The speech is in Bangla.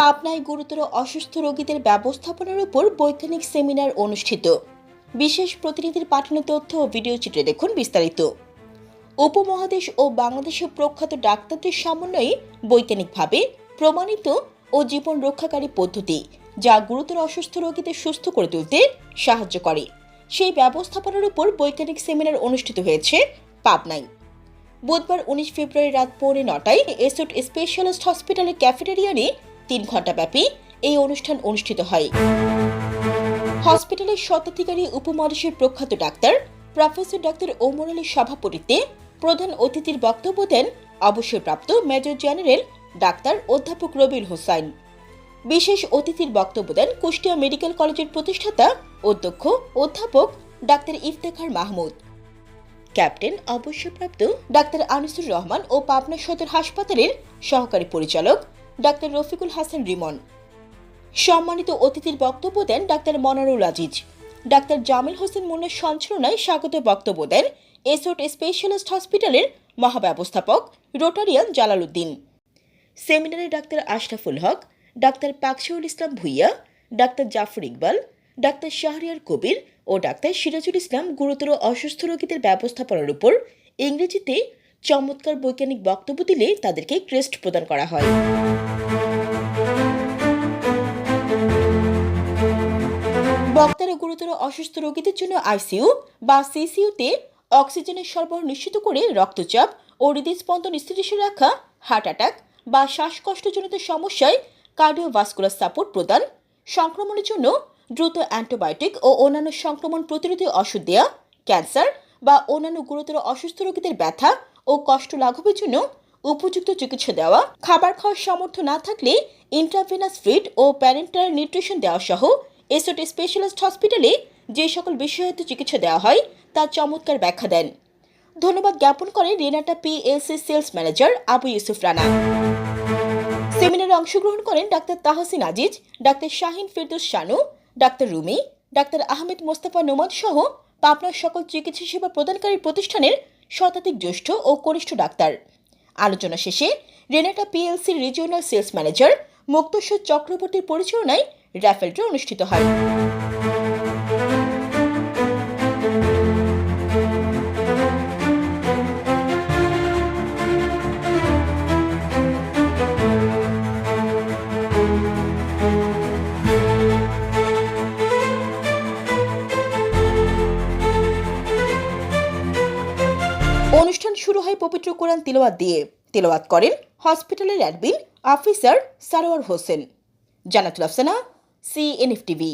পাবনায় গুরুতর অসুস্থ রোগীদের ব্যবস্থাপনার উপর বৈজ্ঞানিক সেমিনার অনুষ্ঠিত। বিশেষ প্রতিনিধির পাঠানো তথ্য ও ভিডিও চিত্রে দেখুন বিস্তারিত। উপমহাদেশ ও বাংলাদেশের প্রখ্যাত ডাক্তারদের সমন্বয়ে বৈজ্ঞানিকভাবে প্রমাণিত ও জীবন রক্ষাকারী পদ্ধতি, যা গুরুতর অসুস্থ রোগীদের সুস্থ করে তুলতে সাহায্য করে। সেই ব্যবস্থাপনার উপর বৈজ্ঞানিক সেমিনার অনুষ্ঠিত হয়েছে পাবনায়। বুধবার উনিশ ফেব্রুয়ারি রাত পৌনে নটায় এসোট স্পেশালিস্ট হসপিটালের ক্যাফেটেরিয়ানে তিন ঘণ্টাব্যাপী এই অনুষ্ঠান অনুষ্ঠিত হয়। হসপিটালের স্বত্বাধিকারী উপমহাদেশের প্রখ্যাত ডাক্তার, প্রফেসর ডাক্তার ওমর আলীর সভাপতিত্বে প্রধান অতিথির বক্তব্য দেন অবসরপ্রাপ্ত মেজর জেনারেল ডাক্তার অধ্যাপক রবিউল হোসাইন। বিশেষ অতিথির বক্তব্য দেন কুষ্টিয়া মেডিকেল কলেজের প্রতিষ্ঠাতা, অধ্যক্ষ, অধ্যাপক ডাক্তার ইফতেখার মাহমুদ। ক্যাপ্টেন, অবসরপ্রাপ্ত ডাক্তার আনিসুর রহমান ও পাবনা সদর হাসপাতালের সহকারী পরিচালক ডাক্তার রফিকুল হাসান রিমন। সম্মানিত অতিথির বক্তব্য দেন ডাক্তার মনারুল আজিজ। ডাক্তার জামিল হোসেন মুন্নার সঞ্চালনায় স্বাগত বক্তব্য দেন এসোট স্পেশালিস্ট হসপিটালের মহাব্যবস্থাপক রোটারিয়ান জালালউদ্দিন। সেমিনারে doctor Ashraful Haque, doctor Pakshiul Islam Bhuiyan, doctor Jafar Iqbal, doctor Shahriar Kabir ও ডাক্তার সিরাজুল ইসলাম গুরুতর অসুস্থ রোগীদের ব্যবস্থাপনার উপর ইংরেজিতে চমৎকার বৈজ্ঞানিক বক্তব্য দিলে তাদেরকে ক্রেস্ট প্রদান করা হয়। বক্তারা গুরুতর অসুস্থ রোগীদের জন্য আইসিইউ বা সিসিইউতে অক্সিজেনের সরবরাহ নিশ্চিত করে রক্তচাপ ও হৃদস্পন্দন স্থিতিশীল রাখা, হার্ট অ্যাটাক বা শ্বাসকষ্টজনিত সমস্যায় কার্ডিওভাস্কুলার সাপোর্ট প্রদান, সংক্রমণের জন্য দ্রুত অ্যান্টিবায়োটিক ও অন্যান্য সংক্রমণ প্রতিরোধী ওষুধ দেওয়া ক্যান্সার বা অন্যান্য গুরুতর অসুস্থ রোগীদের ব্যথা ও কষ্ট লাঘবের জন্য উপযুক্ত চিকিৎসা দেওয়া, খাবার খাওয়ার সামর্থ্য না থাকলে ইন্ট্রাভেনাস ফিড ও প্যারেন্টাল নিউট্রিশন দেওয়া সহ এসোট স্পেশালিস্ট হসপিটালে যে সকল বিষয়ায়িত চিকিৎসা দেওয়া হয়, তার চমৎকার ব্যাখ্যা দেন। ধন্যবাদ জ্ঞাপন করেন Renata PLC sales manager Abu Yusuf Rana. সেমিনারে অংশগ্রহণ করেন doctor Tahsin Aziz, doctor Shahin Firdous Shanu, doctor Rumi, doctor Ahmed Mostafa Noman সহ পাবনার সকল চিকিৎসা সেবা প্রদানকারী প্রতিষ্ঠানের শতাধিক জ্যেষ্ঠ ও কনিষ্ঠ ডাক্তার। আলোচনা শেষে রেনাটা পিএলসির রিজিওনাল সেলস ম্যানেজার মুক্তস্বর চক্রবর্তীর পরিচালনায় র্যাফেলটি অনুষ্ঠিত হয়। অনুষ্ঠান শুরু হয় পবিত্র কোরআন তিলওয়াত দিয়ে। তিলওয়াত করেন হসপিটালের admin, officer Sarwar Hossain. Jannatul Afsana CNF TV